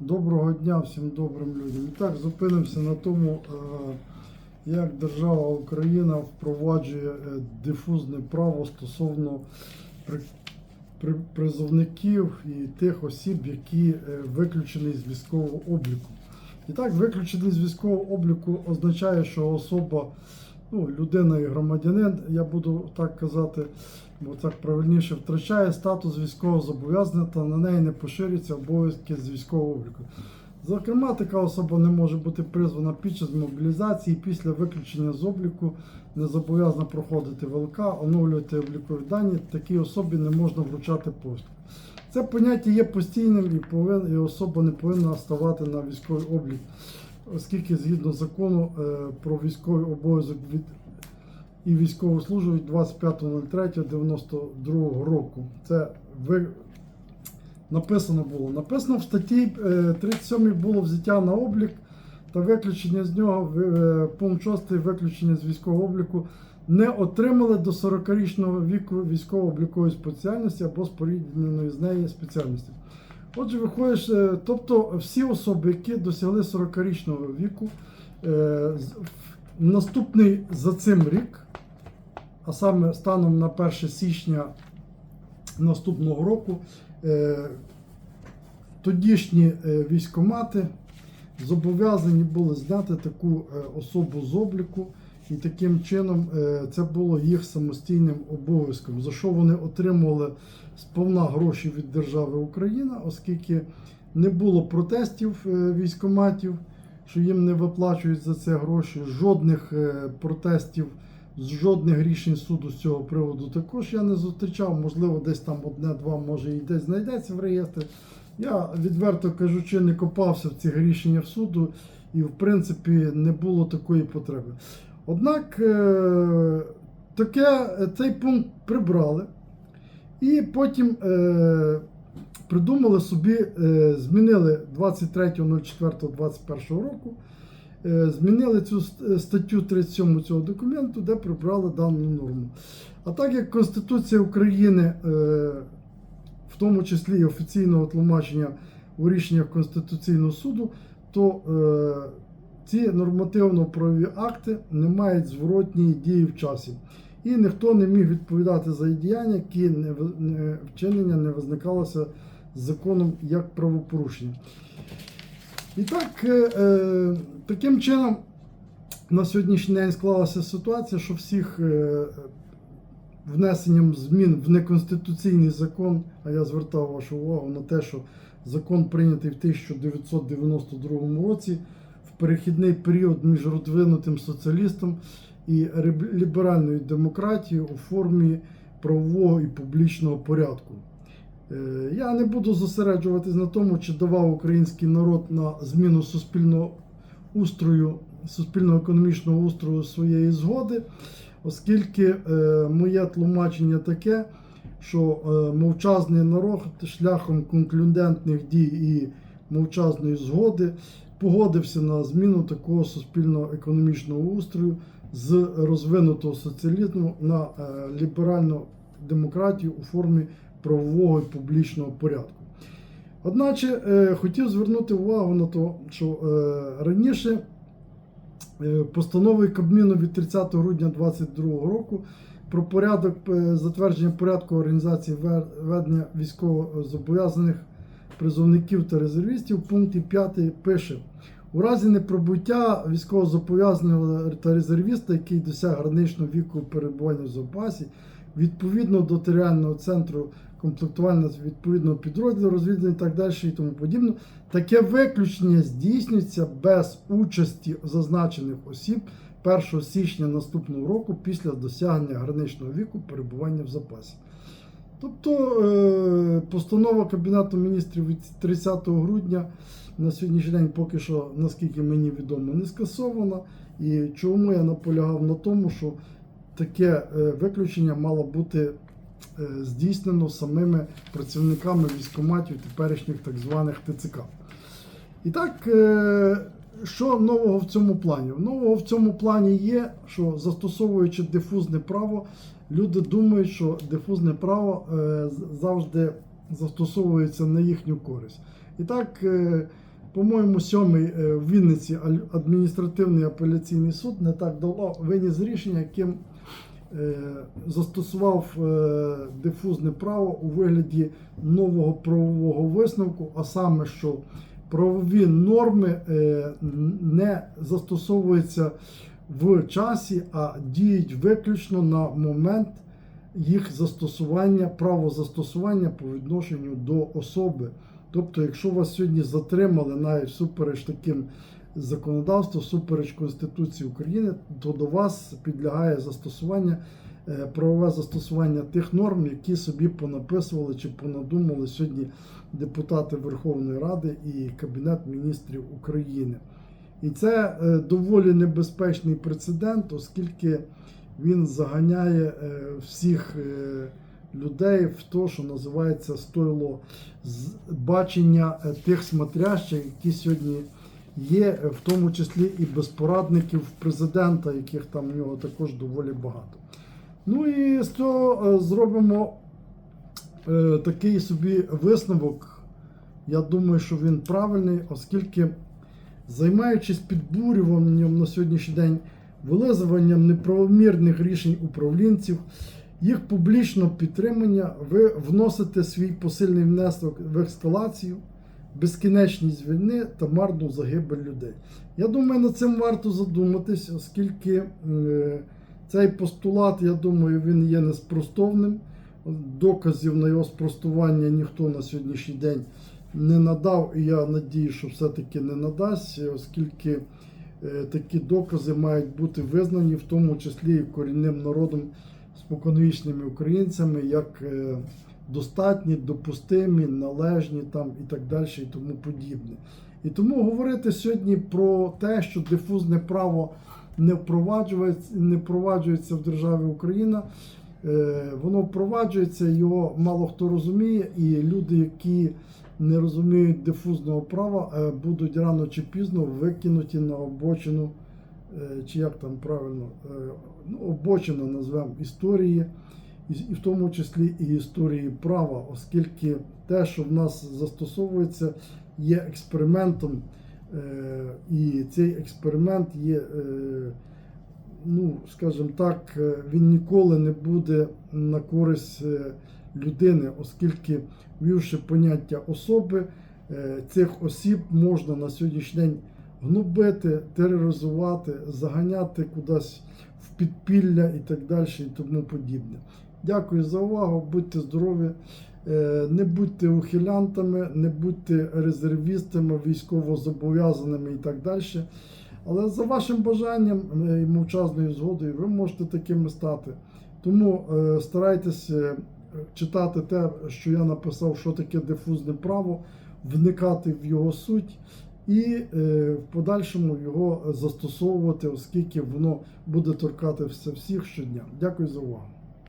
Доброго дня всім добрим людям. І так, зупинимося на тому, е, як держава Україна впроваджує е, дифузне право стосовно при- при- призовників і тих осіб, які е, виключені з військового обліку. І так, виключений з військового обліку означає, що особа, ну, людина і громадянин, я буду так казати, бо так правильніше, втрачає статус військового зобов'язання та на неї не поширюються обов'язки з військового обліку. Зокрема, така особа не може бути призвана під час мобілізації, після виключення з обліку не зобов'язана проходити ВЛК, оновлювати облікові дані. Такій особі не можна вручати пошту. Це поняття є постійним і, повин, і особа не повинна ставати на військовий облік, оскільки згідно закону е, про військовий обов'язок від і військову службу від 25.03.92 року. Це ви написано було. Написано в статті е, 37 було взяття на облік та виключення з нього е, пункт 6 виключення з військового обліку не отримали до 40-річного віку військово-облікової спеціальності або спорідненої з неї спеціальності. Отже, виходиш, е, тобто всі особи, які досягли 40-річного віку, е, наступний за цим рік, а саме станом на 1 січня наступного року, е, тодішні е, військомати зобов'язані були зняти таку е, особу з обліку, і таким чином це було їх самостійним обов'язком, за що вони отримували сповна гроші від держави Україна, оскільки не було протестів військоматів, що їм не виплачують за це гроші, жодних протестів. Жодних рішень суду з цього приводу також я не зустрічав. Можливо, десь там одне-два може і десь знайдеться в реєстрі. Я відверто кажучи, не копався в цих рішеннях суду, і в принципі не було такої потреби. Однак е, таке, цей пункт прибрали, і потім е, придумали собі, е, змінили 23.04.21 року. Е, Змінили цю статтю 37 цього документу, де прибрали дану норму. А так як Конституція України, е, в тому числі і офіційного тлумачення у рішеннях Конституційного суду, то е, ці нормативно-правові акти не мають зворотньої дії в часі. І ніхто не міг відповідати за діяння, які не, не- вчинення не визникалося законом як правопорушення. І так, е, е, таким чином, на сьогоднішній день склалася ситуація, що всіх е, внесенням змін в неконституційний закон, а я звертав вашу увагу на те, що закон прийнятий в 1992 році в перехідний період між розвинутим соціалістом і ліберальною демократією у формі правового і публічного порядку. Е, Я не буду зосереджуватись на тому, чи давав український народ на зміну суспільного устрою, суспільно-економічного устрою своєї згоди, оскільки е, моє тлумачення таке, що е, мовчазний народ шляхом конклюдентних дій і мовчазної згоди погодився на зміну такого суспільно-економічного устрою з розвинутого соціалізму на ліберальну демократію у формі правового і публічного порядку. Одначе е, хотів звернути увагу на те, що е, раніше е, постановою Кабміну від 30 грудня 2022 року про порядок затвердження порядку організації ведення військовозобов'язаних призовників та резервістів в пункті 5 пише. У разі неприбуття військовозобов'язаного та резервіста, який досяг граничного віку перебування в запасі, відповідно до територіального центру комплектування відповідного підрозділу, розвідування і так далі і тому подібне, таке виключення здійснюється без участі зазначених осіб 1 січня наступного року після досягнення граничного віку перебування в запасі. Тобто е, постанова Кабінету міністрів від 30 грудня на сьогоднішній день поки що, наскільки мені відомо, не скасована. І чому я наполягав на тому, що таке е, виключення мало бути е, здійснено самими працівниками військоматів теперішніх так званих ТЦК. І так, е, що нового в цьому плані? Нового в цьому плані є, що застосовуючи дифузне право, люди думають, що дифузне право завжди застосовується на їхню користь. І так, по-моєму, сьомий в Вінниці адміністративний апеляційний суд не так давно виніс рішення, яким застосував е, дифузне право у вигляді нового правового висновку, а саме, що правові норми е, не застосовуються в часі, а діють виключно на момент їх застосування, право застосування по відношенню до особи. Тобто, якщо вас сьогодні затримали навіть всупереч таким законодавству, всупереч Конституції України, то до вас підлягає застосування, е, правове застосування тих норм, які собі понаписували чи понадумали сьогодні депутати Верховної Ради і Кабінет міністрів України. І це е, доволі небезпечний прецедент, оскільки він заганяє е, всіх людей в те, що називається стойло бачення тих смотрящих, які сьогодні є, е, в тому числі і безпорадників президента, яких там в нього також доволі багато. Ну і з цього е, зробимо е, такий собі висновок. Я думаю, що він правильний, оскільки займаючись підбурюванням на сьогоднішній день, вилизуванням неправомірних рішень управлінців, їх публічного підтримання, ви вносите свій посильний внесок в ескалацію, безкінечність війни та марну загибель людей. Я думаю, над цим варто задуматись, оскільки е, цей постулат, я думаю, він є неспростовним. Доказів на його спростування ніхто на сьогоднішній день не надав, і я надію, що все-таки не надасть, оскільки е, такі докази мають бути визнані, в тому числі і корінним народом, споконвічними українцями, як е, достатні, допустимі, належні там і так далі, і тому подібне. І тому говорити сьогодні про те, що дифузне право не впроваджується, не впроваджується в державі Україна. Е, Воно впроваджується, його мало хто розуміє, і люди, які не розуміють дифузного права, е, будуть рано чи пізно викинуті на обочину, е, чи як там правильно, ну, обочина назвемо історії, і в тому числі і історії права, оскільки те, що в нас застосовується, є експериментом, е, і цей експеримент є. е, ну, скажімо так, е, він ніколи не буде на користь людини, оскільки, ввівши поняття особи, цих осіб можна на сьогоднішній день гнобити, тероризувати, заганяти кудись в підпілля і так далі, і тому подібне. Дякую за увагу, будьте здорові, е, не будьте ухилянтами, не будьте резервістами, військовозобов'язаними і так далі. Але за вашим бажанням е, і мовчазною згодою ви можете такими стати. Тому е, старайтесь читати те, що я написав, що таке дифузне право, вникати в його суть і в подальшому його застосовувати, оскільки воно буде торкатися всіх щодня. Дякую за увагу.